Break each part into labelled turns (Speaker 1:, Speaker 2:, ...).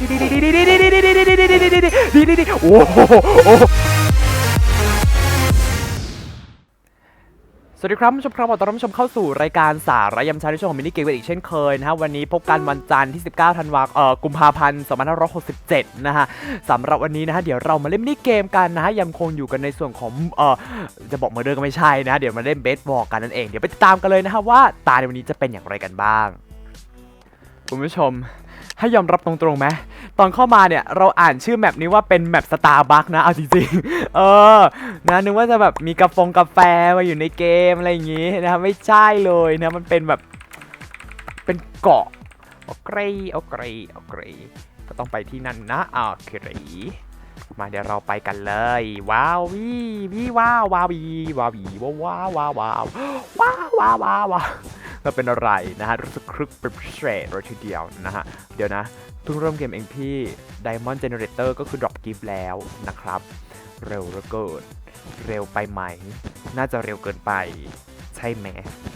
Speaker 1: ดีดีดีดีดีดีดีดีดีดีดีดีดีดีดีดีโอ้โหสวัสดีครับผู้ชมครับขอต้อนรับผู้ชมเข้าสู่รายการสาระยำเช้าในช่วงของมินิเกมอีกเช่นเคยนะฮะวันนี้พบกันวันจันทร์ที่ 19 ธันวาคมเอ่อกุมภาพันธ์2567 นะฮะสำหรับวันนี้นะฮะเดี๋ยวเรามาเล่นมินิเกมกันนะฮะยังคงอยู่กันในส่วนของเอ่อจะบอกเมอร์เดอร์ก็ไม่ใช่นะ เดี๋ยวมาเล่นเบสบอลกันนั่นเองเดี๋ยวไปติดตามกันเลยนะฮะว่าตาในวันนี้จะเป็นอย่างไรกันบ้าง คุณผู้ชม ให้ยอมรับตรงๆไหมตอนเข้ามาเนี่ยเราอ่านชื่อแมปนี้ว่าเป็นแมปสตาร์บัคนะเอาจริงๆ เออนะนึกว่าจะแบบมีกาแฟงกาแฟมาอยู่ในเกมอะไรอย่างงี้นะครับไม่ใช่เลยนะมันเป็นแบบเป็นเกาะโอเคโอเคโอเคก็ต้องไปที่นั่นนะโอเคมาเดี๋ยวเราไปกันเลย ว้าววีวีว้าวว้าววีว้าววีว้าวว้าวว้าวว้าวว้าวว้าวว้าว เราเป็นอะไรนะฮะรู้สึกครึกเป็นพิเศษเลยทีเดียวนะฮะ เดี๋ยวนะเพิ่งเริ่มเกมเองพี่ Diamond Generator ก็คือ drop gift แล้วนะครับ เร็วเหลือเกินเร็วไปไหม น่าจะเร็วเกินไป ใช่ไหม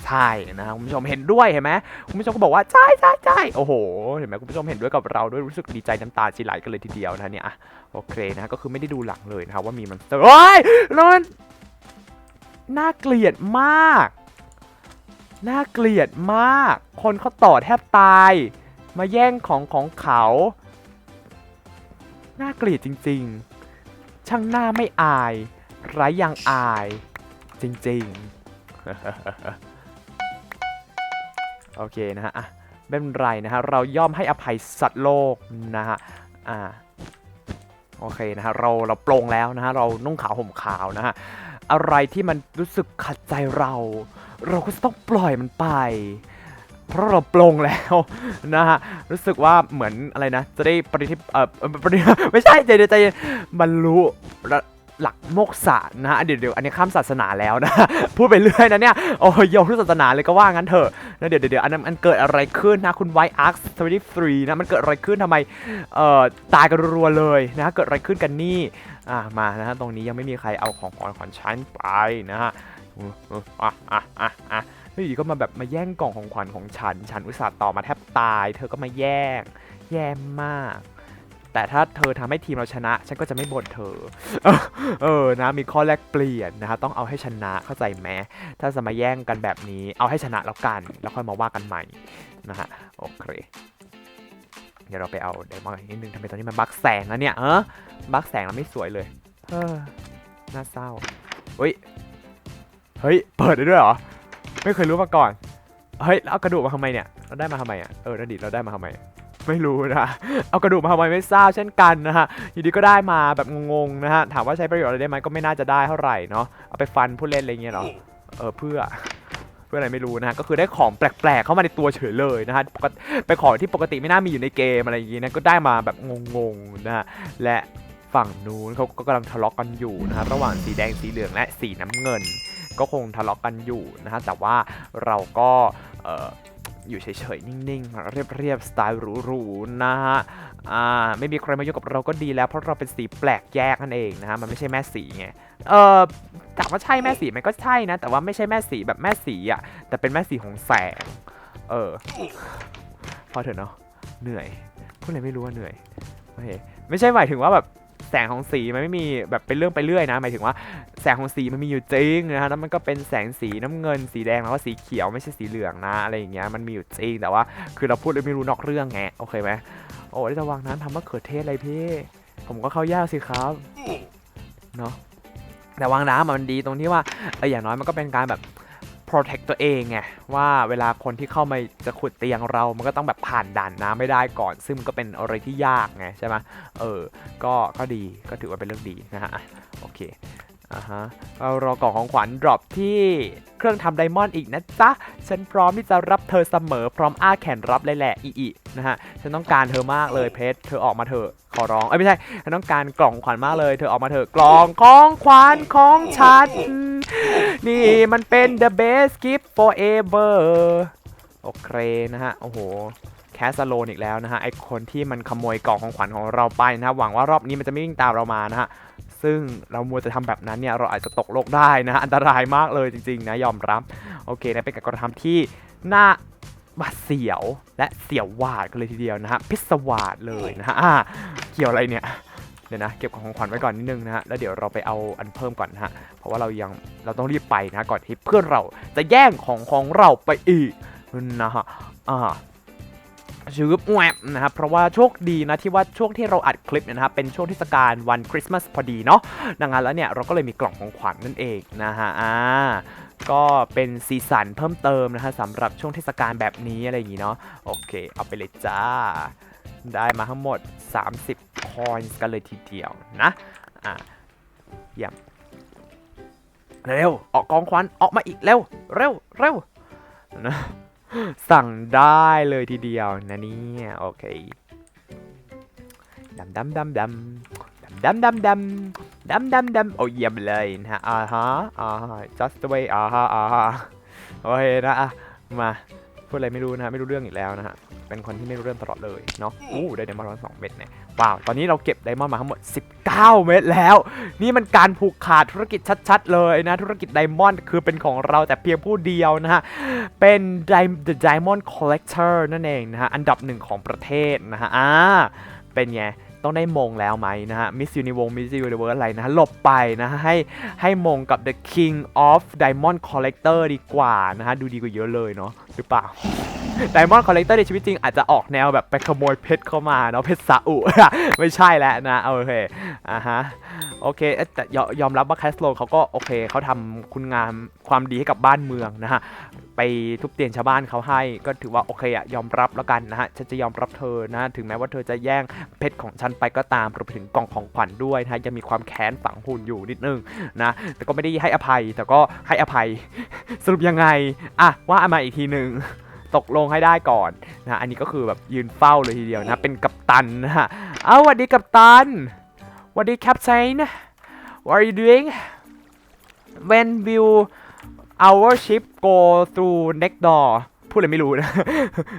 Speaker 1: ใช่นะฮะคุณผู้ชมเห็นด้วยเห็นไหมคุณผู้ชมก็บอกว่าใช่ใช่ใช่โอ้โหเห็นไหมคุณผู้ชมเห็นด้วยกับเราด้วยรู้สึกดีใจน้ำตาจีไหลกันเลยทีเดียวนะเนี่ยโอเคนะก็คือไม่ได้ดูหลังเลยนะครับว่ามีมันเฮ้ยแล้วมันน่าเกลียดมาก น่าเกลียดมาก คนเขาต่อแทบตาย มาแย่งของของเขา น่าเกลียดจริงๆ ช่างหน้าไม่อาย ไรยังอาย จริงๆ โอเคนะฮะอะไม่เป็นไรนะฮะ เราย่อมให้อภัยสัตว์โลกนะฮะ อ่า โอเคนะฮะ เราเราปลงแล้วนะฮะ เรานุ่งขาวห่มขาวนะฮะ อะไรที่มันรู้สึกขัดใจเรา เราก็จะต้องปล่อยมันไป เพราะเราปลงแล้วนะฮะ รู้สึกว่าเหมือนอะไรนะ จะได้ปฏิทิเอ่อเอ่อปฏิไม่ใช่ใจเย็นใจเย็นบรรลุหลักโมกษะนะฮะเดี๋ยวเดี๋ยวอันนี้ข้ามศาสนาแล้วนะ พูดไปเรื่อยนะเนี่ย โอ้ยโยมทุกศาสนาเลยก็ว่างั้นเถอะนะเดี๋ยวเดี๋ยวอันนั้นมันเกิดอะไรขึ้นนะ คุณไวอาร์คทวีฟรีนะ มันเกิดอะไรขึ้นทำไมเอ่อตายกันรัวๆเลยนะ เกิดอะไรขึ้นกันนี่ อะมานะฮะตรงนี้ยังไม่มีใครเอาของของของฉันไปนะฮะ อะอะอะอะแล้วอยู่ก็มาแบบมาแย่งกล่องของขวัญของฉัน ฉันอุตส่าห์ต่อมาแทบตาย เธอก็มาแย่ง แย่มาก แต่ถ้าเธอทำให้ทีมเราชนะ ฉันก็จะไม่บ่นเธอ เออ นะ มีข้อแลกเปลี่ยนนะฮะ ต้องเอาให้ชนะ เข้าใจไหมถ้าจะมาแย่งกันแบบนี้ เอาให้ชนะแล้วกัน แล้วค่อยมาว่ากันใหม่นะฮะ โอเคเดี๋ยวเราไปเอาไดมอนด์อีกนิดนึงทำไมตอนนี้มันบักแสงแล้วเนี่ยเออบักแสงแล้วไม่สวยเลย เออน่าเศร้าเฮ้ย เฮ้ย เปิดได้ด้วยเหรอ ไม่เคยรู้มาก่อน เฮ้ยแล้วเอากระดูกมาทำไมเนี่ย เราได้มาทำไมอะ เออนั่นดิเราได้มาทำไม ไม่รู้นะ เอากระดูกมาทำไมไม่ทราบเช่นกันนะฮะ อยู่ดีก็ได้มาแบบงงๆนะฮะ ถามว่าใช้ประโยชน์อะไรได้ไหมก็ไม่น่าจะได้เท่าไหร่เนาะ เอาไปฟันผู้เล่นอะไรเงี้ยเหรอ เออเพื่อ เพื่ออะไรไม่รู้นะฮะ ก็คือได้ของแปลกๆเข้ามาในตัวเฉยเลยนะฮะปกติเป็นของที่ปกติไม่น่ามีอยู่ในเกมอะไรอย่างงี้นะ ก็ได้มาแบบงงๆนะฮะ และฝั่งนู้นเขาก็กำลังทะเลาะกันอยู่นะฮะ ระหว่างสีแดงสีเหลืองและสีน้ำเงิน ก็คงทะเลาะกันอยู่นะฮะแต่ว่าเราก็เอ่ออยู่เฉยๆ นิ่งๆ เรียบๆ สไตล์หรูๆ นะฮะ อ่า ไม่มีใครมายุ่งกับเราก็ดีแล้ว เพราะเราเป็นสีแปลกแยกนั่นเองนะฮะ มันไม่ใช่แม่สีไง เออถามว่าใช่แม่สีไหมันก็ใช่นะ แต่ว่าไม่ใช่แม่สีแบบแม่สีอะ แต่เป็นแม่สีของแสง เออ พอเถอะเนาะ เหนื่อยพูดอะไรไม่รู้ว่าเหนื่อย โอเค ไม่ใช่หมายถึงว่าแบบ แสงของสีมันไม่มีแบบเป็นเรื่องไปเรื่อยนะหมายถึงว่าแสงของสีมันมีอยู่จริงนะฮะแล้วมันก็เป็นแสงสีน้ำเงิน สีแดงแล้วก็สีเขียวไม่ใช่สีเหลืองนะอะไรอย่างเงี้ยมันมีอยู่จริงแต่ว่า คือเราพูดเลยไม่รู้นอกเรื่องไงโอเคไหมโอ้ยระวังน้ำทำมะเขือเทศอะไรพี่ ผมก็เข้ายากสิครับเนาะแต่วางน้ำมันดีตรงที่ว่าเอออย่างน้อยมันก็เป็นการแบบ protect ตัวเองไงว่าเวลาคนที่เข้ามาจะขุดเตียงเรา มันก็ต้องแบบผ่านด่านน้ำไม่ได้ก่อน ซึ่งมันก็เป็นอะไรที่ยากไงใช่ไหมเออ ก็ก็ดีก็ถือว่าเป็นเรื่องดีนะฮะโอเค อ่าฮะเรารอกล่องของขวัญ drop ที่เครื่องทำไดมอนด์อีกนะจ๊ะ ฉันพร้อมที่จะรับเธอเสมอพร้อมอ้าแขนรับเลยแหละอีอีนะฮะ ฉันต้องการเธอมากเลยเพชร เธอออกมาเถอะขอร้อง เอ้ยไม่ใช่ ฉันต้องการกล่องของขวัญมากเลย เธอออกมาเถอะกล่องของขวัญของฉัน นี่มันเป็น the best gift forever โอเคนะฮะ โอ้โหแคสโลนอีกแล้วนะฮะไอคนที่มันขโมยกล่องของขวัญของเราไปนะฮะหวังว่ารอบนี้มันจะไม่วิ่งตามเรามานะฮะ ซึ่งเรามัวจะทำแบบนั้นเนี่ยเราอาจจะตกโลกได้นะอันตรายมากเลยจริงๆนะยอมรับโอเคนะเป็นการกระทำที่น่าหวาดเสียวและเสียวหวาดกันเลยทีเดียวนะฮะพิศวาดเลยนะฮะเกี่ยวอะไรเนี่ยเดี๋ยวนะเก็บของขวัญไว้ก่อนนิดนึงนะฮะแล้วเดี๋ยวเราไปเอาอันเพิ่มก่อนนะฮะเพราะว่าเรายังเราต้องรีบไปนะก่อนที่เพื่อนเราจะแย่งของของเราไปอีกนะฮะอ่า ชืบแหวบนะครับเพราะว่าโชคดีนะที่ว่าช่วงที่เราอัดคลิปเนี่ยนะครับเป็นช่วงเทศกาลวันคริสต์มาสพอดีเนาะดังนั้นแล้วเนี่ยเราก็เลยมีกล่องของขวัญนั่นเองนะฮะอ่าก็เป็นสีสันเพิ่มเติมนะฮะสำหรับช่วงเทศกาลแบบนี้อะไรอย่างงี้เนาะโอเค เอาไปเลยจ้า ได้มาทั้งหมด 30คอยส์กันเลยทีเดียวนะอ่าเยี่ยมเร็วออกกองขวัญออกมาอีกเร็วเร็วเร็วนะ สั่งได้เลยทีเดียวนะเนี่ยโอเคดำดำดำดำดำดำดำดำดำดำโอ้เยี่ยมเลยนะฮะอ่าฮะอ่าฮะ just the way อ่าฮะอ่าฮะโอเคนะอะมา พูดอะไรไม่รู้นะฮะไม่รู้เรื่องอีกแล้วนะฮะเป็นคนที่ไม่รู้เรื่องตลอดเลยเนาะอู้ได้ไดมอนด์ร้อยสองเม็ดเนี่ยว้าวตอนนี้เราเก็บไดมอนด์มาทั้งหมด 19 เม็ดแล้ว นี่มันการผูกขาดธุรกิจชัด ๆ เลยนะธุรกิจไดมอนด์คือเป็นของเราแต่เพียงผู้เดียวนะฮะเป็น Di- The Diamond Collector นั่นเองนะฮะอันดับหนึ่งของประเทศนะฮะอ่าเป็นไง ต้องได้มงแล้วไหมนะฮะ Miss Universe Miss Universe อะไรนะฮะหลบไปนะฮะให้ให้มงกับ The King of Diamond Collector ดีกว่านะฮะ ดูดีกว่าเยอะเลยเนาะหรือเปล่า Diamond Collector ในชีวิตจริงอาจจะออกแนวแบบไปขโมยเพชรเข้ามาเนาะเพชรซาอุ ไม่ใช่แล้วนะโอเคอ่าฮะ โอเคแต่ยอมรับว่าแคสโลเขาก็โอเคเขาทำคุณงามความดีให้กับบ้านเมืองนะฮะไปทุบเตียนชาวบ้านเขาให้ก็ถือว่าโอเคอะยอมรับแล้วกันนะฮะฉันจะยอมรับเธอนะถึงแม้ว่าเธอจะแย่งเพชรของฉันไปก็ตามรวมไปถึงกล่องของขวัญด้วยนะฮะยังมีความแค้นฝังหุ่นอยู่นิดนึงนะแต่ก็ไม่ได้ให้อภัยแต่ก็ให้อภัยสรุปยังไงอะว่ามาอีกทีหนึ่งตกลงให้ได้ก่อนนะอันนี้ก็คือแบบยืนเฝ้าเลยทีเดียวนะเป็นกัปตันนะฮะเอาสวัสดีกัปตัน สวัสดีแคปไซน์ What are you doing when will our ship go through next door พูดเลยไม่รู้นะ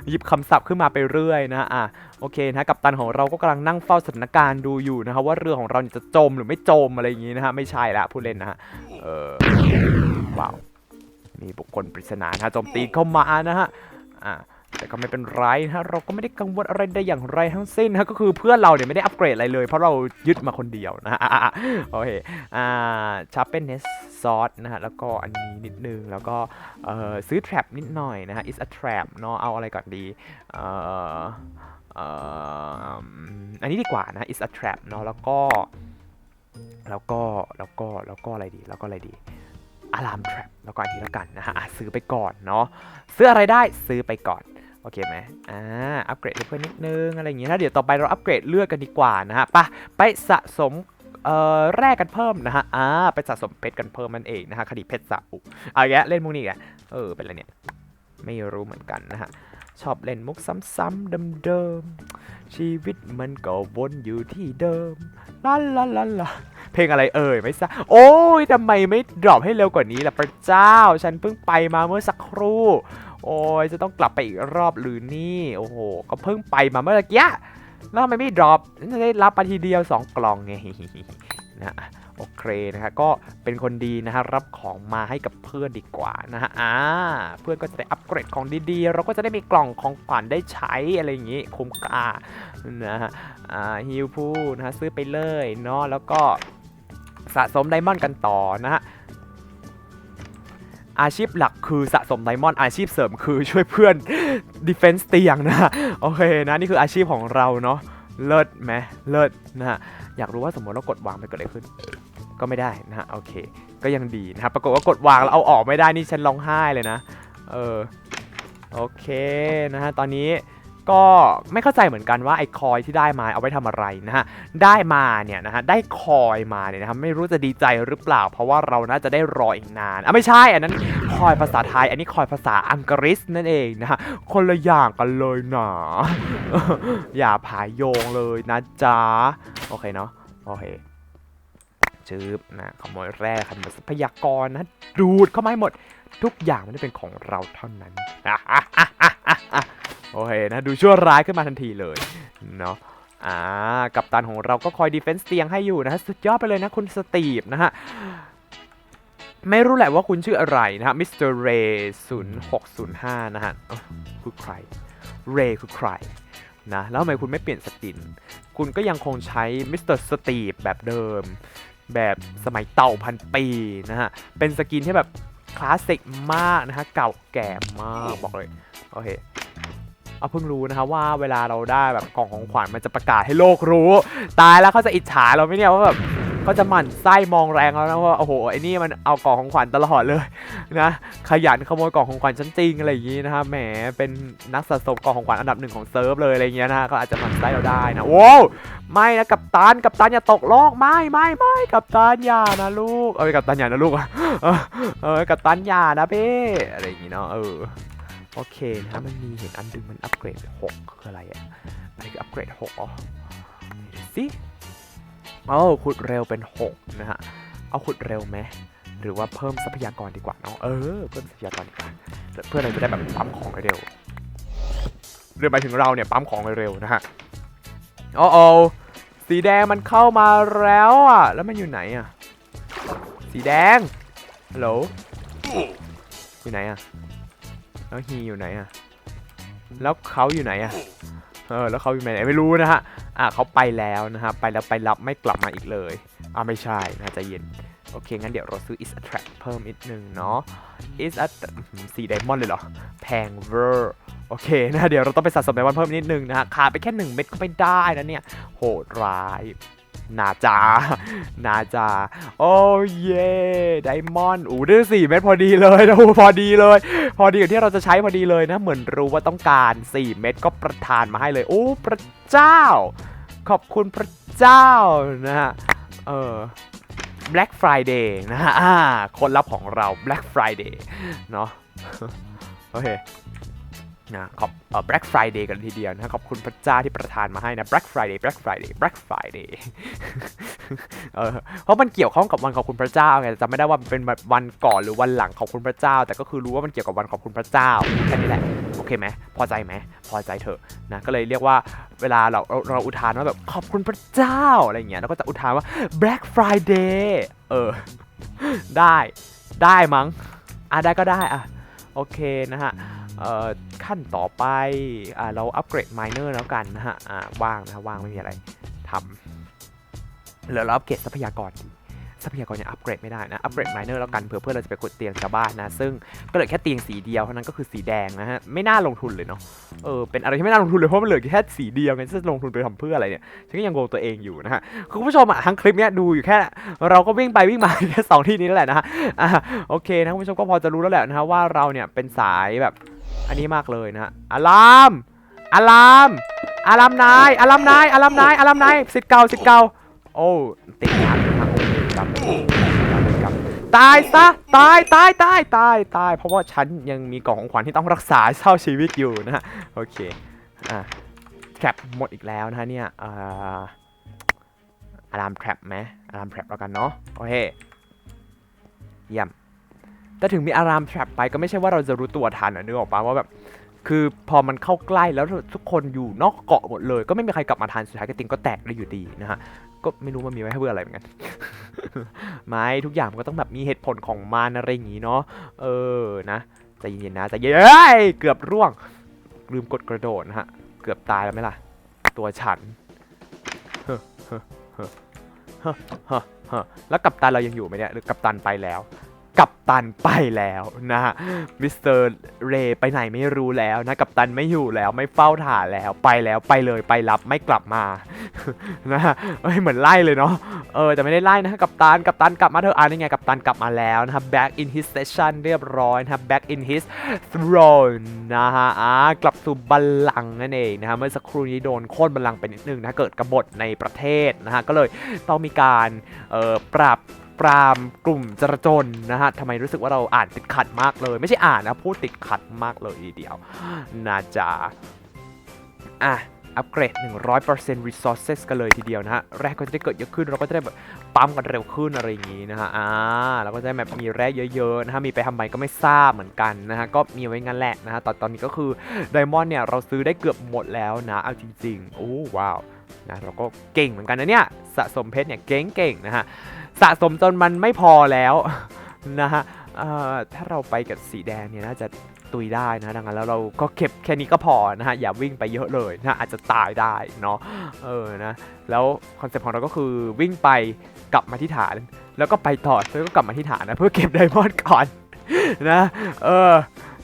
Speaker 1: หยิบคำศัพท์ขึ้นมาไปเรื่อยนะอะโอเคนะกัปตันของเราก็กำลังนั่งเฝ้าสถานการณ์ดูอยู่นะครับว่าเรือของเราจะจมหรือไม่จมอะไรอย่างงี้นะฮะไม่ใช่ละพูดเล่นนะฮะเออว้าวมีบุคคลปริศนานะฮะโจมตีเข้ามานะฮะอะ แต่ก็ไม่เป็นไรนะฮะเราก็ไม่ได้กังวลอะไรใดอย่างไรทั้งสิ้นนะก็คือเพื่อนเราเนี่ยไม่ได้อัปเกรดอะไรเลย เพราะเรายึดมาคนเดียวนะโอเคอ่าชาร์เปนเนสซอสนะฮะแล้วก็อันนี้นิดนึง แล้วก็เอ่อซื้อ trap นิดหน่อยนะฮะ is a trap เนาะเอาอะไรก่อนดีเอ่อเอ่ออันนี้ดีกว่านะ is a trap เนาะแล้วก็ แล้วก็แล้วก็แล้วก็อะไรดีแล้วก็อะไรดี alarm trap แล้วก็อันนี้แล้วกันนะฮะซื้อไปก่อนเนาะซื้ออะไรได้ซื้อไปก่อน โอเคไหมอ่า อัปเกรดเพื่อนนิดนึงอะไรอย่างเงี้ยนะเดี๋ยวต่อไปเราอัปเกรดเลือดกันดีกว่านะฮะ ไปไปสะสมเอ่อแร่กันเพิ่มนะฮะ อ่า ไปสะสมเพชรกันเพิ่มมันเองนะฮะ คดีเพชรสาอุเอาแยะเล่นมุกนี้อีกแกเออ เป็นอะไรเนี่ย ไม่รู้เหมือนกันนะฮะ ชอบเล่นมุกซ้ำๆเดิมๆ ชีวิตมันก็วนอยู่ที่เดิมลาลาลาลาเพลงอะไรเอ่ยไม่ทราบโอ้ยทำไมไม่ดรอปให้เร็วกว่านี้ล่ะพระเจ้า ฉันเพิ่งไปมาเมื่อสักครู่ โอ้ยจะต้องกลับไปอีกรอบหรือนี่ โอ้โห ก็เพิ่งไปมาเมื่อกี้แล้วทำไมไม่ดรอปจะได้รับไปทีเดียว 2 กล่องไงนะโอเคนะฮะก็เป็นคนดีนะฮะรับของมาให้กับเพื่อนดีกว่านะฮะอ่าเพื่อนก็จะได้อัปเกรดของดีๆ เราก็จะได้มีกล่องของขวัญได้ใช้อะไรอย่างงี้คุ้มค่านะฮะอ่าฮิวพูนะฮะซื้อไปเลยเนาะแล้วก็สะสมไดมอนด์กันต่อนะฮะ อาชีพหลักคือสะสมไดมอนด์อาชีพเสริมคือช่วยเพื่อนดิเฟนส์เตียงนะฮะโอเคนะ นี่คืออาชีพของเราเนาะเลิศไหมเลิศนะฮะอยากรู้ว่าสมมติเรากดวางไปเกิดอะไรขึ้น ก็ไม่ได้นะฮะโอเค ก็ยังดีนะครับปรากฏว่ากดวางแล้วเอาออกไม่ได้นี่ฉันร้องไห้เลยนะ เออโอเคนะฮะตอนนี้ ก็ไม่เข้าใจเหมือนกันว่าไอ้คอยที่ได้มาเอาไว้ทำอะไรนะฮะได้มาเนี่ยนะฮะได้คอยมาเนี่ยนะครับไม่รู้จะดีใจหรือเปล่า เพราะว่าเราน่าจะได้รออีกนานอะไม่ใช่อันนั้นคอยภาษาไทย อันนี้คอยภาษาอังกฤษนั่นเองนะฮะคนละอย่างกันเลยหนะอย่าผายโยงเลยนะจ๊ะโอเคเนาะโอเคจืบนะขโมยแร่ขโมยทรัพยากรนะดูดเข้ามาให้หมด ทุกอย่างมันได้เป็นของเราเท่านั้นอะอะอะอะอะ โอเคนะดูชั่วร้ายขึ้นมาทันทีเลยเนาะอ่ากัปตันของเราก็คอยดีเฟนส์เตียงให้อยู่นะฮะสุดยอดไปเลยนะคุณสตีฟนะฮะไม่รู้แหละว่าคุณชื่ออะไรนะฮะมิสเตอร์เรย์0605นะฮะเอ้าคือใครเรย์คือใครนะแล้วทำไมคุณไม่เปลี่ยนสกิน คุณก็ยังคงใช้มิสเตอร์สตีฟแบบเดิม แบบสมัยเต่าพันปีนะฮะ เป็นสกินที่แบบคลาสสิกมากนะฮะ เก่าแก่มากบอกเลย โอเค เอาเพิ่งรู้นะคะว่าเวลาเราได้แบบกล่องของขวัญมันจะประกาศให้โลกรู้ ตายแล้วเขาจะอิจฉาเราไหมเนี่ยว่าแบบเขาจะหมั่นไส้มองแรงแล้วนะว่าโอ้โหไอ้นี่มันเอากล่องของขวัญตลอดเลยนะขยันขโมยกล่องของขวัญชั้นจริงอะไรอย่างงี้นะครับแหมเป็นนักสะสมกล่องของขวัญอันดับหนึ่งของเซิร์ฟเลยอะไรอย่างเงี้ยนะเขาอาจจะหมั่นไส้เราได้นะโว้ไม่นะกัปตันกัปตันอย่าตกโลกไม่ไม่ไม่กัปตันอย่านะลูกเอ้ยกัปตันอย่านะลูกเออกัปตันอย่านะเพ่อะไรอย่างงี้เนาะเออ โอเคนะฮะมันมีเห็นอันดึงมันอัปเกรด 6 คืออะไรอะอันนี้คืออัปเกรด 6อ๋อสิเอาขุดเร็วเป็น 6 นะฮะ เอาขุดเร็วไหมหรือว่าเพิ่มทรัพยากรดีกว่าเนาะเออเพิ่มทรัพยากรดีกว่าเพื่อเราจะได้แบบปั๊มของเร็วเรื่องหมายถึงเราเนี่ยปั๊มของเร็วนะฮะโอ้โอสีแดงมันเข้ามาแล้วอะ แล้วมันอยู่ไหนอะ สีแดงฮัลโหลอยู่ไหนอะ แล้วฮีอยู่ไหนอะแล้วเขาอยู่ไหนอะเออแล้วเขาอยู่ไหนไม่รู้นะฮะอะเขาไปแล้วนะฮะไปแล้วไปรับไม่กลับมาอีกเลยอะไม่ใช่นะใจะเย็นโอเค งั้นเดี๋ยวเราซื้อ is attract เพิ่มอีกนึงเนาะ is at สีไดมอนด์เลยเหรอ แพงเวอร์ โอเคนะ เดี๋ยวเราต้องไปสะสมไดมอนด์เพิ่มนิดนึงนะฮะขาดไปแค่หนึ่งเม็ดก็ไม่ได้นะเนี่ย โหดร้าย นาจา นาจา โอ้เย่ไดมอนด์อู้ได้สี่เม็ดพอดีเลยนะพอดีเลย พอดีกับที่เราจะใช้พอดีเลยนะ เหมือนรู้ว่าต้องการ 4 เม็ดก็ประทานมาให้เลย โอ้ พระเจ้า ขอบคุณพระเจ้านะฮะ เออ Black Friday นะฮะคนรับของเรา Black Friday เนาะโอเค นะขอบเอ่อ Black Friday กันทีเดียวนะขอบคุณพระเจ้าที่ประทานมาให้นะ Black Friday Black Friday Black Friday เออเพราะมันเกี่ยวข้องกับวันขอบคุณพระเจ้าไงจำไม่ได้ว่ามันเป็นแบบวันก่อนหรือวันหลังขอบคุณพระเจ้า แต่ก็คือรู้ว่ามันเกี่ยวกับวันขอบคุณพระเจ้าแค่นี้แหละโอเคไหมพอใจไหมพอใจเถอะนะก็เลยเรียกว่าเวลาเราเราเราอุทานว่าแบบขอบคุณพระเจ้าอะไรเงี้ยเราก็จะอุทานว่า Black Friday เออได้ได้มั้งอะได้ก็ได้อะโอเคนะฮะ ขั้นต่อไปอเราอัปเกรดไมเนอร์แล้วกันนะฮะว่างนะฮะว่างไม่มีอะไรทำแล้วเราอัปเกรดทรัพยากรดีทรัพยากรยังอัปเกรดไม่ได้นะ อัปเกรดไมเนอร์แล้วกันเผื่อเพื่อนเราจะไปกดเตียงชาวบ้านนะ ซึ่งก็เหลือแค่เตียงสีเดียวเท่านั้นก็คือสีแดงนะฮะ ไม่น่าลงทุนเลยเนาะ เออ เป็นอะไรที่ไม่น่าลงทุนเลยเพราะมันเหลือแค่สีเดียวไงจะลงทุนไปทำเพื่ออะไรเนี่ย ฉันก็ยังงงตัวเองอยู่นะฮะ คุณผู้ชมอะทั้งคลิปเนี้ยดูอยู่แค่ เราก็วิ่งไปวิ่งมาแค่สองที่นี้แหละนะฮะ อะโอเคนะคุณผู้ชมก็พอจะรู้แล้วแหละนะฮะว่าเราเนี่ยเป็นสายแบบ อันนี้มากเลยนะฮะอะลามอะลามอะลามนายอะลามนายอะลามนายอะลามนายสิทธิ์เก่าสิทธิ์เก่าโอ้ติดงานนะครับกรรมกรรมตายซะตายตายตายตายตาย เพราะว่าฉันยังมีกล่องของขวัญที่ต้องรักษาเช่าชีวิตอยู่นะฮะโอเคอะแทรปหมดอีกแล้วนะเนี่ยอ่าอะลามแทรปไหมอะลามแทรปแล้วกันเนาะโอเคเยี่ยม แต่ถึงมีอารามแทรปไปก็ไม่ใช่ว่าเราจะรู้ตัวทันอะนึกออกปะว่าแบบคือพอมันเข้าใกล้แล้วทุกคนอยู่นอกเกาะหมดเลย ก็ไม่มีใครกลับมาทันสุดท้ายกระติงก็แตกได้อยู่ดีนะฮะก็ไม่รู้มันมีไว้ให้เพื่ออะไรเหมือนกันไม่ทุกอย่างมันก็ต้องแบบมีเหตุผลของมันอะไรอย่างงี้เนาะเออนะใจเย็นๆนะใจเย็นเอ้เกือบร่วง ลืมกดกระโดดนะฮะเกือบตายแล้วไหมล่ะ ตัวฉันเฮ้อเฮ้อเฮ้อเฮ้อเฮ้อเฮ้อแล้วกัปตันเรายังอยู่ไหมเนี่ยหรือกัปตันไปแล้ว กัปตันไปแล้วนะฮะมิสเตอร์เรไปไหนไม่รู้แล้วนะกัปตันไม่อยู่แล้วไม่เฝ้าถ่าแล้วไปแล้วไปเลยไปรับไม่กลับมานะฮะเอ้ยเหมือนไล่เลยเนาะเออแต่ไม่ได้ไล่นะกัปตันกัปตันกลับมาเถออ่านี่ไงกัปตันกลับมาแล้วนะครับ back in his station เรียบร้อยนะครับ back in his throne นะฮะอ่ากลับสู่บัลลังก์นั่นเองนะฮะเมื่อสักครู่นี้โดนโค่นบัลลังก์ไปนิดนึงนะเกิดกบฏในประเทศนะฮะก็เลยต้องมีการเอ่อปรับ ปรามกลุ่มจรจนนะฮะทำไมรู้สึกว่าเราอ่านติดขัดมากเลย ไม่ใช่อ่านนะพูดติดขัดมากเลยทีเดียวน่าจะอะอัปเกรด 100% resources กันเลยทีเดียวนะฮะ แร่ก็จะได้เกิดเยอะขึ้น เราก็จะได้แบบปั๊มกันเร็วขึ้นอะไรอย่างงี้นะฮะ อ่า เราก็จะได้แบบมีแร่เยอะๆนะฮะ มีไปทำไมก็ไม่ทราบเหมือนกันนะฮะ ก็มีไว้งั้นแหละนะฮะ ตอนตอนนี้ก็คือไดมอนด์เนี่ย เราซื้อได้เกือบหมดแล้วนะ เอาจริงๆ โอ้ว้าว นะเราก็เก่งเหมือนกันนะเนี่ยสะสมเพชรเนี่ยเก่งๆนะฮะสะสมจนมันไม่พอแล้วนะฮะถ้าเราไปกับสีแดงเนี่ยน่าจะตุยได้นะดังนั้นแล้วเราก็เก็บแค่นี้ก็พอนะฮะอย่าวิ่งไปเยอะเลยนะอาจจะตายได้เนาะเออนะแล้วคอนเซ็ปต์ของเราก็คือวิ่งไปกลับมาที่ฐาน แล้วก็ไปต่อแล้วก็กลับมาที่ฐานนะเพื่อเก็บไดมอนด์ก่อนนะเออ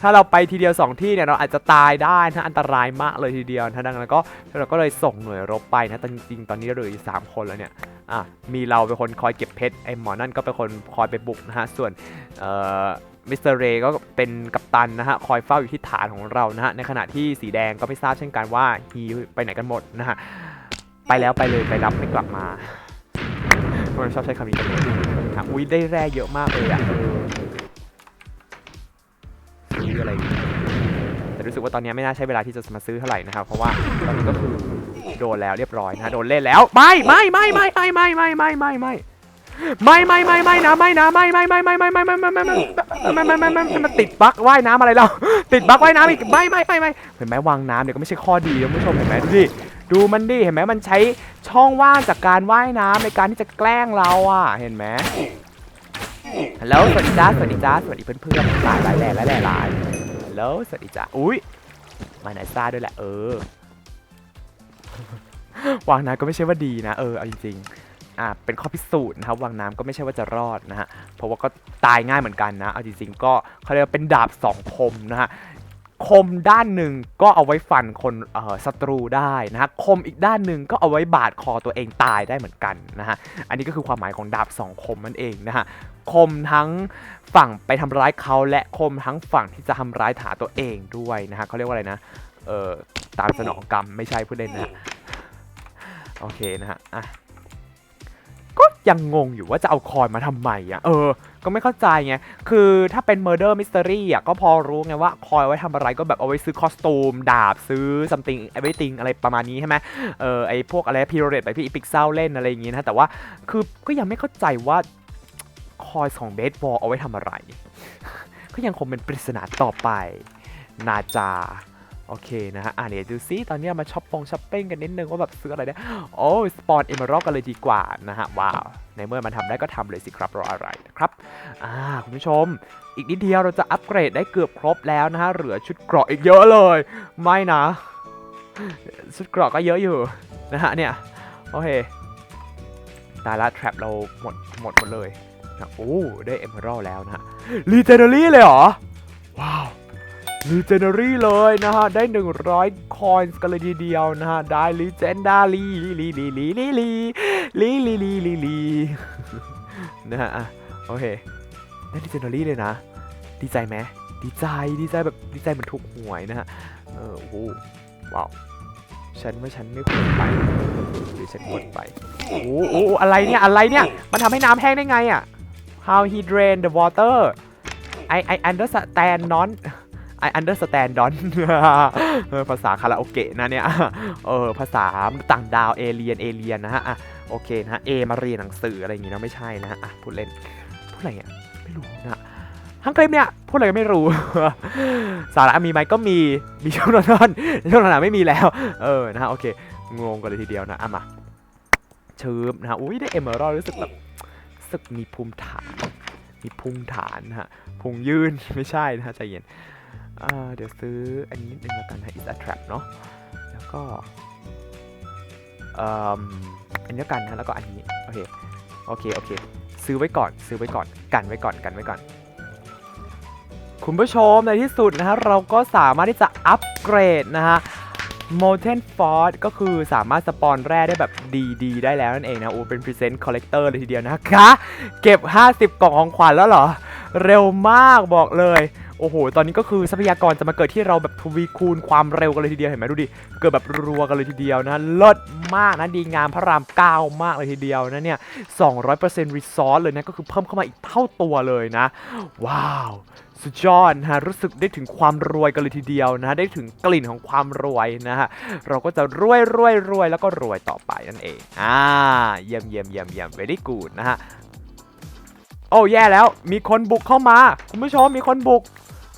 Speaker 1: ถ้าเราไปทีเดียว 2 ที่เนี่ยเราอาจจะตายได้นะอันตรายมากเลยทีเดียวนะดังนั้นก็เราก็เลยส่งหน่วยรบไปนะแต่จริงๆตอนนี้เราเหลืออยู่สามคนแล้วเนี่ยอะมีเราเป็นคนคอยเก็บเพชรไอ้หมอนั่นก็เป็นคนคอยไปบุกนะฮะส่วนเอ่อมิสเตอร์เรย์ก็เป็นกัปตันนะฮะคอยเฝ้าอยู่ที่ฐานของเรานะฮะในขณะที่สีแดงก็ไม่ทราบเช่นกันว่าฮีไปไหนกันหมดนะฮะไปแล้วไปเลยไปรับไม่กลับมาผมชอบใช้คำนี้กันเลยอุ้ยได้แร่เยอะมากเลยอะ ซื้ออะไรดีแต่รู้สึกว่าตอนนี้ไม่น่าใช่เวลาที่จะมาซื้อเท่าไหร่นะครับ เพราะว่าตอนนี้ก็คือโดนแล้วเรียบร้อยนะโดนเล่นแล้วไม่ไม่ไม่ไม่ไม่ไม่ไม่ไม่ไม่ไม่ไม่ไม่ไม่ไม่นะไม่นะไม่ไม่ไม่ไม่ไม่ไม่ไม่ไม่ไม่ไม่ไม่ไม่ไม่ไม่มันติดบั๊กว่ายน้ำอะไรเราติดบั๊กว่ายน้ำอีกไม่ไม่ไม่ไม่เห็นไหมวางน้ำเนี่ยก็ไม่ใช่ข้อดีนะผู้ชมเห็นไหมดูดิดูมันดิเห็นไหมมันใช้ช่องว่างจากการว่ายน้ำในการที่จะแกล้งเราอะเห็นไหม ฮัลโหลสวัสดีจ้าสวัสดีจ้าสวัสดีเพื่อนๆหลายหลายแหล่หลายแหล่หลายฮัลโหลสวัสดีจ้าอุ้ยมาไหนซ่าด้วยแหละเออวางน้ำก็ไม่ใช่ว่าดีนะเออเอาจริงๆอ่าเป็นข้อพิสูจน์นะครับวางน้ำก็ไม่ใช่ว่าจะรอดนะฮะเพราะว่าก็ตายง่ายเหมือนกันนะเอาจริงๆก็เขาเรียกว่าเป็นดาบสองคมนะฮะ คมด้านหนึ่งก็เอาไว้ฟันคนศัตรูได้นะฮะคมอีกด้านหนึ่งก็เอาไว้บาดคอตัวเองตายได้เหมือนกันนะฮะอันนี้ก็คือความหมายของดาบสองคมนั่นเองนะฮะคมทั้งฝั่งไปทำร้ายเขาและคมทั้งฝั่งที่จะทำร้ายถาตัวเองด้วยนะฮะเขาเรียกว่าอะไรนะเอ่อตามสนองกรรมไม่ใช่ผู้เล่นนะโอเคนะฮะอะ ก็ยังงงอยู่ว่าจะเอาคอยมาทำไมอะ เออ ก็ไม่เข้าใจไง คือถ้าเป็น Murder Mystery อะก็พอรู้ไงว่าคอยไว้ทำอะไรก็แบบเอาไว้ซื้อคอสตูม ดาบซื้อ something everything อะไรประมาณนี้ใช่ไหมเออไอพวกอะไรพิโรเรตไปพี่พิกเซลเล่นอะไรอย่างงี้นะแต่ว่าคือก็ยังไม่เข้าใจว่าคอยของเบสบอลเอาไว้ทำอะไร ก็ยังคงเป็นปริศนาต่อไป นาจา โอเคนะฮะ อะเดี๋ยวดูซิ ตอนนี้มาช้อปปงช้อปปิ้งกันนิดนึงว่าแบบซื้ออะไรได้ โอ้สปอนเอเมอรัลกันเลยดีกว่านะฮะ ว้าว ในเมื่อมันทำได้ก็ทำเลยสิครับรออะไรนะครับ อ่า คุณผู้ชม อีกนิดเดียวเราจะอัปเกรดได้เกือบครบแล้วนะฮะ เหลือชุดเกราะอีกเยอะเลย ไม่นะ ชุดเกราะก็เยอะอยู่นะฮะเนี่ย โอเค ตายละแทรปเราหมดหมดหมดเลยนะโอ้ ได้เอเมอรัลแล้วนะฮะรีเจนเนอรี่เลยเหรอ ว้าว รีเจนเนอรี่เลยนะฮะ ได้ 100 คอยส์กันเลยทีเดียวนะฮะ ได้รีเจนดารีลีลีลีลีลีลีลีลีลีลีนะฮะโอเค ได้รีเจนเนอรี่เลยนะ ดีใจไหมดีใจดีใจแบบดีใจเหมือนถูกหวยนะฮะ เออโอ้โหว้าวฉันว่าฉันไม่ควรไปหรือฉันควรไป โอ้โหอ้อะไรเนี่ย อะไรเนี่ย มันทำให้น้ำแห้งได้ไงอะ how he drain the water I I understand non I understand don เออภาษาคาราโอเกะนะเนี่ย เออ ภาษาต่างดาวเอเลียนเอเลียนนะฮะอะโอเคนะฮะ เอมาเรียนหนังสืออะไรอย่างงี้นะไม่ใช่นะฮะอะพูดเล่น พูดอะไรอะไม่รู้นะทั้งคลิปเนี่ยพูดอะไรก็ไม่รู้ สาระมีไหมก็มี มีช่วงนั้นช่วงหลังๆไม่มีแล้ว เออ นะฮะ โอเค งงกันเลยทีเดียวนะอะมาเชืบนะฮะ อุ้ยได้เอเมอรัลรู้สึกแบบสึกมีภูมิฐาน มีพุงฐานนะฮะพุงยื่นไม่ใช่นะฮะใจเย็น เดี๋ยวซื้ออันนี้นิดนึงแล้วกันนะ is a trap เนาะแล้วก็อันนี้กันนะแล้วก็อันนี้โอเคโอเคโอเค ซื้อไว้ก่อน ซื้อไว้ก่อนกันไว้ก่อนกันไว้ก่อน คุณผู้ชมในที่สุดนะฮะเราก็สามารถที่จะอัปเกรดนะฮะ Molten Fort ก็คือสามารถสปอนแร่ได้แบบดีๆ ได้แล้วนั่นเองนะโอ้เป็น Present Collector เลยทีเดียวนะคะ เก็บ 50 กล่องของขวัญแล้วเหรอ เร็วมากบอกเลย โอ้โห ตอนนี้ก็คือทรัพยากรจะมาเกิดที่เราแบบทวีคูณความเร็วกันเลยทีเดียวเห็นไหมดูดิ เกิดแบบรัวกันเลยทีเดียวนะเลิศมากนะดีงามพระรามเก้ามากเลยทีเดียวนะเนี่ย200% resource เลยนะก็คือเพิ่มเข้ามาอีกเท่าตัวเลยนะ ว้าวสุดยอดนะฮะรู้สึกได้ถึงความรวยกันเลยทีเดียวนะฮะได้ถึงกลิ่นของความรวยนะฮะเราก็จะรวยรวยรวยแล้วก็รวยต่อไปนั่นเองอ่าเยี่ยมเยี่ยมเยี่ยมเยี่ยม very good นะฮะโอ้แย่แล้วมีคนบุกเข้ามา คุณผู้ชมมีคนบุก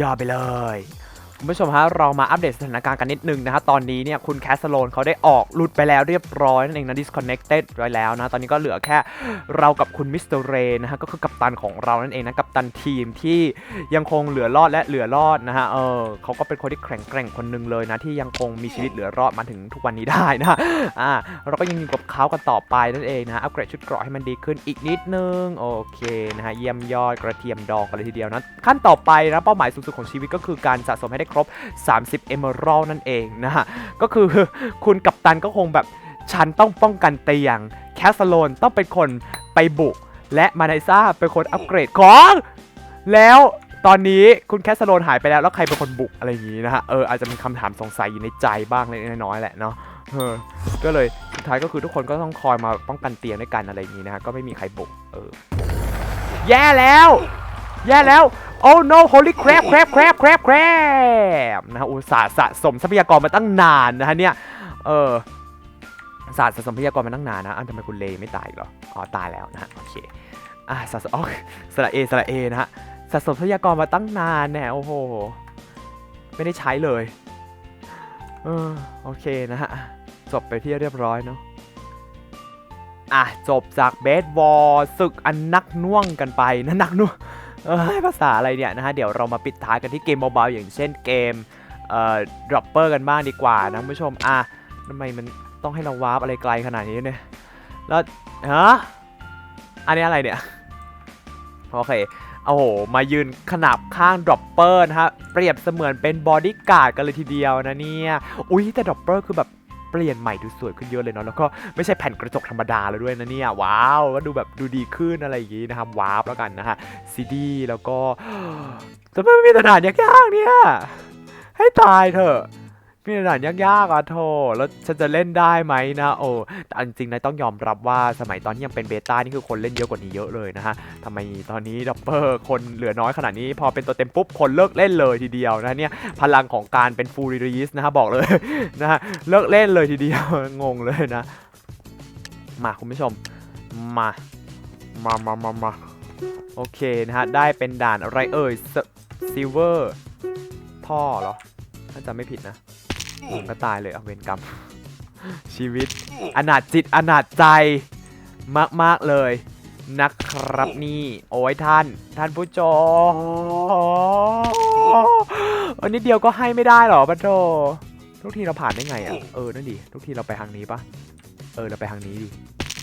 Speaker 1: ยอดไปเลย คุณผู้ชมฮะเรามาอัปเดตสถานการณ์กันนิดนึงนะฮะตอนนี้เนี่ยคุณแคสโลนเขาได้ออกหลุดไปแล้วเรียบร้อยนั่นเองนะ disconnected ไว้แล้วนะ ตอนนี้ก็เหลือแค่เรากับคุณมิสเตอร์เรนะฮะก็คือกัปตันของเรานั่นเองนะกัปตันทีมที่ยังคงเหลือรอดและเหลือรอดนะฮะเออเขาก็เป็นคนที่แข็งแกร่งคนหนึ่งเลยนะที่ยังคงมีชีวิตเหลือรอดมาถึงทุกวันนี้ได้นะอ่าเราก็ยังอยู่กับเขากันต่อไปนั่นเองนะฮะอัปเกรดชุดเกราะให้มันดีขึ้นอีกนิดนึงโอเคนะฮะเยี่ยมยอดกระเทียมดองกันเลยทีเดียวนะขั้นต่อไปนะเป้าหมายสูงสุดของชีวิตก็คือการสะสมให้ได้ครบ 30 Emerald นั่นเองนะฮะ ก็คือคุณกัปตันก็คงแบบฉันต้องป้องกันเตียงแคสโลนต้องเป็นคนไปบุก และมาไนซ่าเป็นคนอัปเกรดของ แล้วตอนนี้คุณแคสโลนหายไปแล้วแล้วใครเป็นคนบุกอะไรอย่างนี้นะฮะ เอออาจจะมีคำถามสงสัยอยู่ในใจบ้างเล็กน้อยแหละเนาะก็เลยสุดท้ายก็คือทุกคนก็ต้องคอยมาป้องกันเตียงด้วยกันอะไรอย่างนี้นะฮะก็ไม่มีใครบุกเออแย่แล้ว แย่แล้ว โอ้ no holy crap crap crap crap crap นะฮะอุตสาห์สะสมทรัพยากรมาตั้งนานนะฮะเนี่ย เออสะสมทรัพยากรมาตั้งนานนะอันทำไมคุณเลไม่ตายอีกเหรอ อ๋อ ตายแล้วนะฮะ โอเค อะสะสมอ๋อสระเอสระเอนะฮะ สะสมทรัพยากรมาตั้งนานเนี่ยโอ้โห ไม่ได้ใช้เลย เออ โอเคนะฮะ จบไปที่เรียบร้อยเนาะอะจบจากเบสบอลศึกอันนักน่วงกันไปนะนักน่วง ภาษาอะไรเนี่ยนะฮะ เดี๋ยวเรามาปิดท้ายกันที่เกมเบาๆอย่างเช่นเกมเอ่อ dropper กันบ้างดีกว่านะคุณผู้ชม อะทำไมมันต้องให้เราวาร์ปอะไรไกลขนาดนี้เนี่ย แล้วฮะ อันนี้อะไรเนี่ย โอเคโอ้โห มายืนขนาบข้าง dropper นะฮะ เปรียบเสมือนเป็นบอดี้การ์ดกันเลยทีเดียวนะเนี่ย อุ้ยแต่ dropper คือแบบ เปลี่ยนใหม่ดูสวยขึ้นเยอะเลยเนาะแล้วก็ไม่ใช่แผ่นกระจกธรรมดาแล้วด้วยนะเนี่ยว้าวก็ดูแบบดูดีขึ้นอะไรอย่างงี้นะครับวาร์ปแล้วกันนะฮะซีดีแล้วก็ทำไมไม่มีสถานยากๆเนี่ยให้ตายเถอะ มีสถานยากๆอะโธ่แล้วฉันจะเล่นได้ไหมนะโอ้แต่จริงๆนะต้องยอมรับว่าสมัยตอนที่ยังเป็นเบต้านี่คือคนเล่นเยอะกว่านี้เยอะเลยนะฮะทำไมตอนนี้ดับเบิลคนเหลือน้อยขนาดนี้ พอเป็นตัวเต็มปุ๊บคนเลิกเล่นเลยทีเดียวนะเนี่ยพลังของการเป็นฟูลรีสนะฮะบอกเลยนะฮะเลิกเล่นเลยทีเดียวงงเลยนะ มาคุณผู้ชม มา มามามามาโอเคนะฮะได้เป็นด่านอะไรเอ่ยซิลเวอร์ท่อเหรอถ้าจำไม่ผิดนะ ผมก็ตายเลยเอาเวรกรรม ชีวิต อนาจจิต อนาจใจมาก ๆ เลยนะครับนี่โอ้ยท่าน ท่านผู้ชมอันนี้เดียวก็ให้ไม่ได้เหรอปะโถทุกทีเราผ่านได้ไงอะเออนั่นดิทุกทีเราไปทางนี้ปะเออเราไปทางนี้ดิ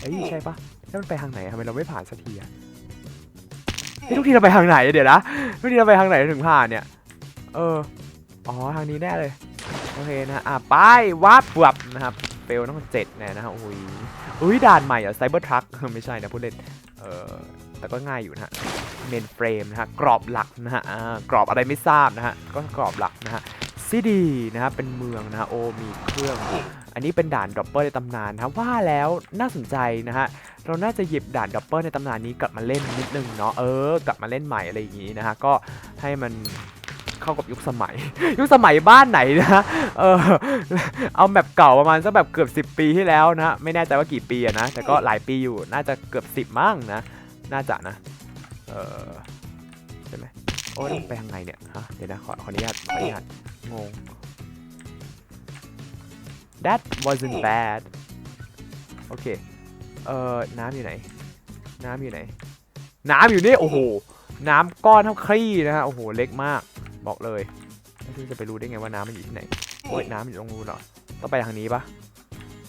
Speaker 1: เอ้ยใช่ปะแล้วมันไปทางไหนอะทำไมเราไม่ผ่านสักทีอะเฮ้ยทุกทีเราไปทางไหนเดี๋ยวนะทุกทีเราไปทางไหนถึงผ่านเนี่ย เออ อ๋อทางนี้แน่เลย โอเคนะอะไปวับวับนะครับเฟลต้องเจ็ดแน่นะฮะอุ้ยอุ้ยด่านใหม่เหรอไซเบอร์ทรัคไม่ใช่นะพูดเล่นเออแต่ก็ง่ายอยู่นะฮะเมนเฟรมนะฮะกรอบหลักนะฮะอ่ากรอบอะไรไม่ทราบนะฮะก็กรอบหลักนะฮะซีดีนะฮะเป็นเมืองนะฮะโอ้มีเครื่อง อันนี้เป็นด่านดรอปเปอร์ในตำนานนะว่าแล้วน่าสนใจนะฮะเราน่าจะหยิบด่านดรอปเปอร์ในตำนานนี้กลับมาเล่นนิดนึงเนาะเออกลับมาเล่นใหม่อะไรอย่างงี้นะฮะก็ให้มัน เข้ากับยุคสมัย ยุคสมัยบ้านไหนนะเออเอาแบบเก่าประมาณสักแบบเกือบ 10 ปีที่แล้วนะไม่แน่ใจว่ากี่ปีอะนะแต่ก็หลายปีอยู่น่าจะเกือบ10มั่งนะน่าจะนะเออใช่ไหมโอ้ยไปทางไหนเนี่ยฮะเดี๋ยวนะขอขออนุญาตขออนุญาตงง that wasn't bad โอเค เอ่อ น้ำอยู่ไหน น้ำอยู่ไหน น้ำอยู่นี่ โอ้โห น้ำก้อนเท่าคลี่นะฮะ โอ้โห เล็กมาก บอกเลยแล้วที่จะไปรู้ได้ไงว่าน้ำมันอยู่ที่ไหนโอ้ยน้ำมันอยู่ตรงนู้นเหรอต้องไปทางนี้ปะ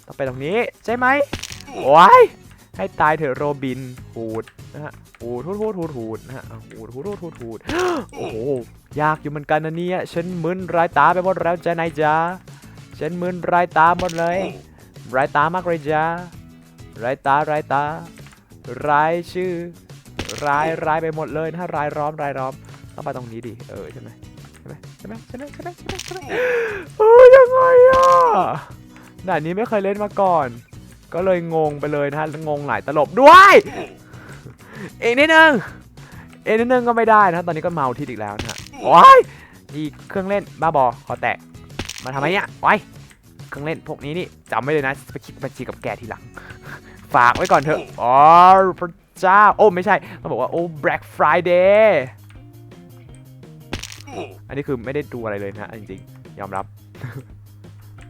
Speaker 1: ต้องไปตรงนี้ใช่ไหมโอ้ยให้ตายเถอะโรบินหูดนะฮะหูดหูดหูดหูดหูดนะฮะหูดหูดหูดหูดหูดโอ้โหยากอยู่เหมือนกันนะเนี่ยฉันมึนรายตาไปหมดแล้วจ้านายจ้าฉันมึนรายตาหมดเลยรายตามากเลยจ้ารายตารายตารายชื่อรายรายไปหมดเลยนะรายล้อมรายล้อม ต้องไปตรงนี้ดิเออใช่ไหมใช่ไหมใช่ไหมใช่ไหมใช่ไหมใช่ไหมใช่ไหมเออยังไงอะด่านนี้ไม่เคยเล่นมาก่อน ก็เลยงงไปเลยนะฮะงงหลายตลบด้วยอีกนิดนึงอีกนิดนึงก็ไม่ได้นะตอนนี้ก็เมาทิศอีกแล้วนะฮะโอ้ยนี่เครื่องเล่นบ้าบอขอแตกมาทำไมเนี่ยไว้เครื่องเล่นพวกนี้นี่จำไว้เลยนะไปคิดบัญชีกับแกทีหลัง ฝากไว้ก่อนเถอะอ๋อพระเจ้าโอ้ไม่ใช่ต้องบอกว่าโอ้ Black Friday อันนี้คือไม่ได้ดูอะไรเลยนะจริงๆ ยอมรับ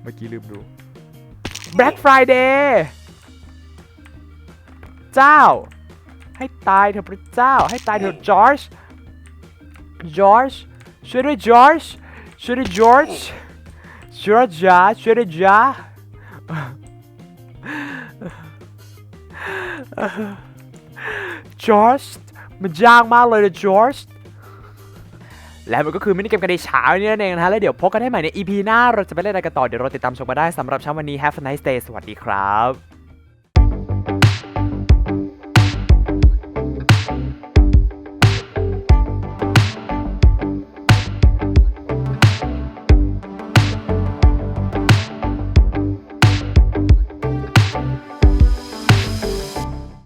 Speaker 1: เมื่อกี้ลืมดู Black Friday เจ้า ให้ตายเถอะพระเจ้า ให้ตายเถอะจอร์จจอร์จช่วยด้วยจอร์จช่วยด้วยจอร์จจอร์จาช่วยด้วยจ้าจอร์จมันยากมากเลยนะจอร์จ และมันก็คือมินิเกมกันในเช้านี้นั่นเองนะฮะแล้วเดี๋ยวพบกันได้ใหม่ใน EP หน้าเราจะไปเล่นอะไรกันต่อเดี๋ยวเราติดตามชมมาได้สำหรับเช้าวันนี้ Have a nice day สวัสดีครับ